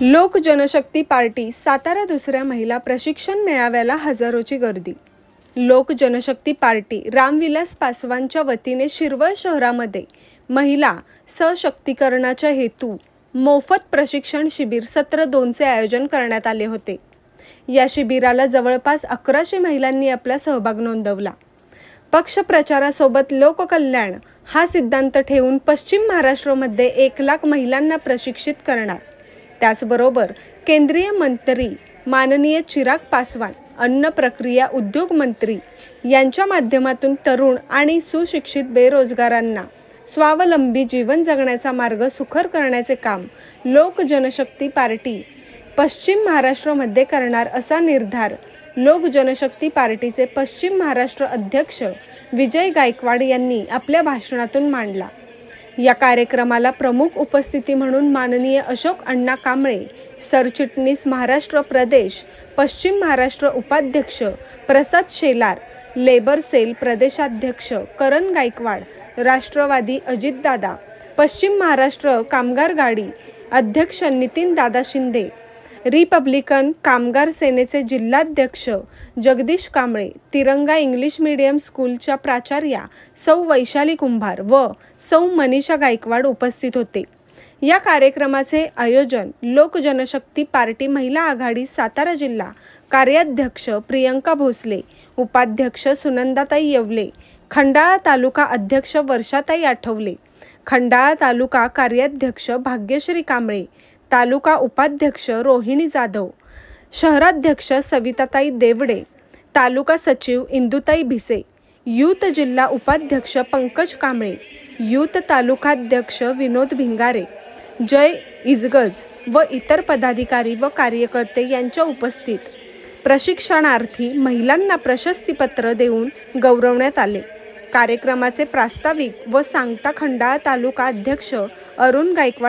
लोक जनशक्ती पार्टी सातारा दुसऱ्या महिला प्रशिक्षण मेळाव्याला हजारोची गर्दी. लोक जनशक्ती पार्टी रामविलास पासवानच्या वतीने शिरवळ शहरामध्ये महिला सशक्तीकरणाच्या हेतू मोफत प्रशिक्षण शिबिर सत्र दोनचे आयोजन करण्यात आले होते. या शिबिराला जवळपास अकराशे महिलांनी आपला सहभाग नोंदवला. पक्ष प्रचारासोबत लोककल्याण हा सिद्धांत ठेवून पश्चिम महाराष्ट्रामध्ये एक लाख महिलांना प्रशिक्षित करणार. त्याचबरोबर केंद्रीय मंत्री माननीय चिराग पासवान अन्न प्रक्रिया उद्योग मंत्री यांच्या माध्यमातून तरुण आणि सुशिक्षित बेरोजगारांना स्वावलंबी जीवन जगण्याचा मार्ग सुखर करण्याचे काम लोक जनशक्ती पार्टी पश्चिम महाराष्ट्रामध्ये करणार असा निर्धार लोक जनशक्ती पार्टीचे पश्चिम महाराष्ट्र अध्यक्ष विजय गायकवाड यांनी आपल्या भाषणातून मांडला. या कार्यक्रमाला प्रमुख उपस्थिती म्हणून माननीय अशोक अण्णा कांबळे सरचिटणीस महाराष्ट्र प्रदेश पश्चिम महाराष्ट्र उपाध्यक्ष प्रसाद शेलार लेबर सेल प्रदेशाध्यक्ष करण गायकवाड राष्ट्रवादी अजितदादा पश्चिम महाराष्ट्र कामगार गाडी अध्यक्ष नितीन दादा शिंदे रिपब्लिकन कामगार सेनेचे जिल्हाध्यक्ष जगदीश कांबळे तिरंगा इंग्लिश मीडियम स्कूलच्या प्राचार्या सौ वैशाली कुंभार व सौ मनीषा गायकवाड उपस्थित होते. या कार्यक्रमाचे आयोजन लोक जनशक्ती पार्टी महिला आघाडी सातारा जिल्हा कार्याध्यक्ष प्रियंका भोसले उपाध्यक्ष सुनंदाताई येवले खंडाळा तालुका अध्यक्ष वर्षाताई आठवले खंडाळा तालुका कार्याध्यक्ष भाग्यश्री कांबळे तालुका उपाध्यक्ष रोहिणी जाधव शहराध्यक्ष सविताताई देवडे तालुका सचिव इंदुताई भिसे यूथ जिल्हा उपाध्यक्ष पंकज कांबळे यूथ तालुकाध्यक्ष विनोद भिंगारे जय इजगज व इतर पदाधिकारी व कार्यकर्ते यांच्या उपस्थित प्रशिक्षणार्थी महिलांना प्रशस्तीपत्र देऊन गौरवण्यात आले. कार्यक्रमाचे प्रास्ताविक व सांगता खंडाळा तालुका अध्यक्ष अरुण गायकवाड